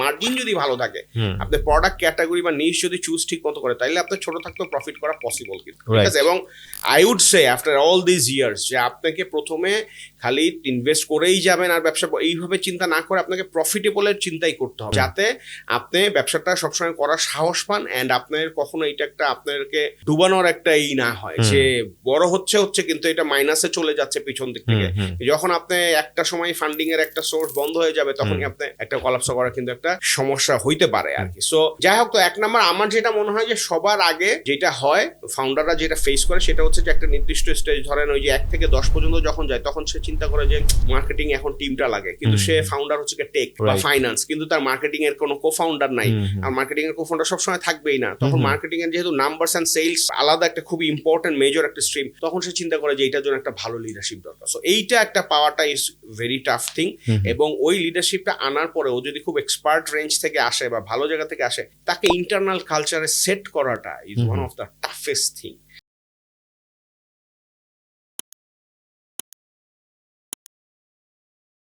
Margin যদি ভালো থাকে আপনার প্রোডাক্ট ক্যাটাগরি বা নিশ যদি চুজ ঠিক মতো করে তাইলে আপনার ছোট থাকতেও প্রফিট করা পসিবল কিন্তু। ঠিক আছে? এবং I would say after all this years যে আপনাকে প্রথমে খালি ইনভেস্ট করেই যাবেন আর ব্যবসা এইভাবে চিন্তা না করে আপনাকে প্রফিটেবলের চিন্তাই করতে হবে। যাতে আপনি ব্যবসাটা সবসময় করার সাহস পান অ্যান্ড আপনার কখনো এটা একটা আপনাকে ডুবানোর একটা ই না হয়। যে বড় হচ্ছে হচ্ছে কিন্তু এটা মাইনাসে চলে যাচ্ছে পিছন দিক থেকে। যখন আপনি একটা সময় ফান্ডিং এর একটা সোর্স বন্ধ হয়ে যাবে তখনই আপনি একটা কলাপস করা কিন্তু একটা সমস্যা হইতে পারে আর কি। সো যাই হোক তো এক নাম্বার আমার যেটা মনে হয় যে সবার আগে যেটা হয় ফাউন্ডাররা যেটা ফেস করে সেটা হচ্ছে যে একটা নির্দিষ্ট স্টেজ ধরেন ওই যে এক থেকে দশ পর্যন্ত যখন যায় তখন সে চিন্তা করে যে মার্কেটিং এখন টিমটা লাগে। কিন্তু সে ফাউন্ডার হচ্ছে টেক বা. ফাইন্যান্স কিন্তু তার মার্কেটিং এর কোনো কো ফাউন্ডার নাই। আর মার্কেটিং এর কো-ফাউন্ডার সবসময় থাকবেই না। তখন মার্কেটিং এর যেহেতু নাম্বারস অ্যান্ড সেলস আলাদা একটা খুবই ইম্পর্টেন্ট মেজর একটা স্ট্রিম তখন সে চিন্তা করে যে এটার জন্য একটা ভালো লিডারশিপ দরকার। সো এইটা একটা পাওয়াটা ইজ ভেরি টাফ থিং এবং ওই লিডারশিপটা আনার পরে ও যদি খুব এক্সপার্ট রেঞ্জ থেকে আসে বা ভালো জায়গা থেকে আসে তাকে ইন্টারনাল কালচারে সেট করাটা is one of the toughest thing